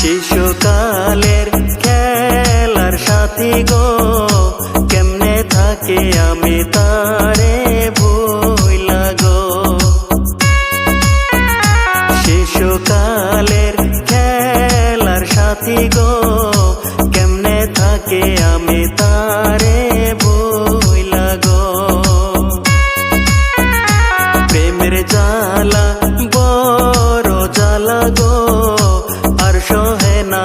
শিশুকালের খেলার সাথে গো, কেমনে থাকে আমি তারে ভুইলা গো। শিশুকালের খেলার সাথে গো, কেমনে থাকে আমি তারে ভুইলা গো। প্রেমের জালা বড় গো আর সহে না